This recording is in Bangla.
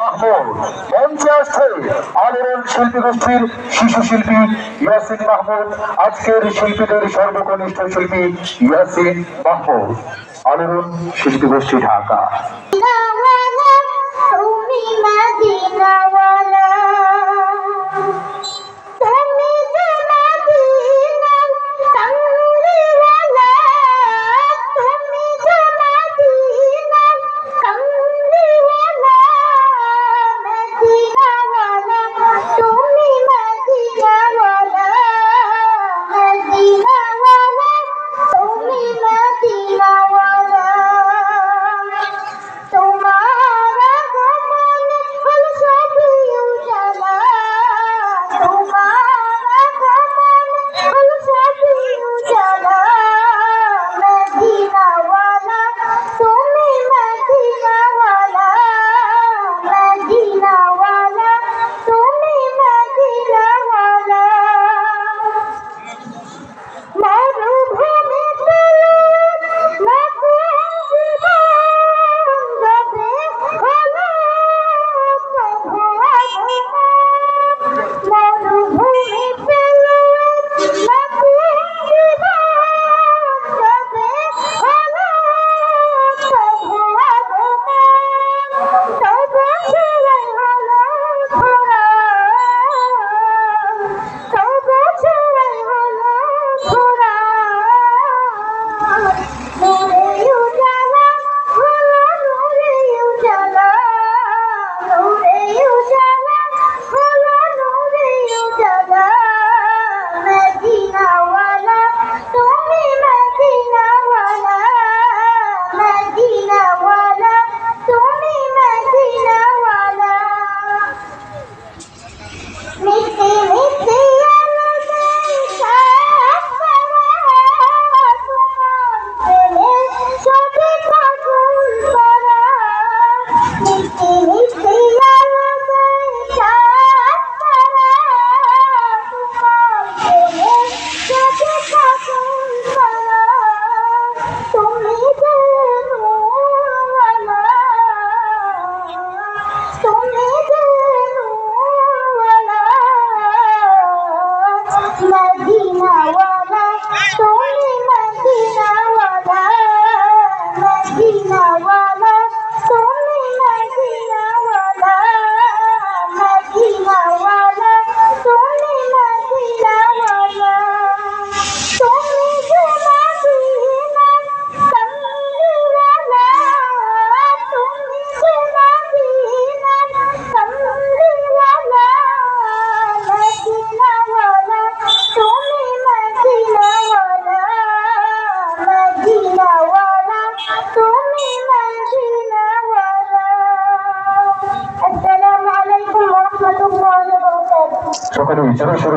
মাহমুদ। মঞ্চে আসছে আলোড়ন শিশু শিল্পী ইয়াসিন মাহমুদ, আজকের শিল্পীদের সর্বকনিষ্ঠ শিল্পী ইয়াসিন মাহমুদ। আলোড়ন শিল্পী ঢাকা। Súng. সকলে বিচার শুরু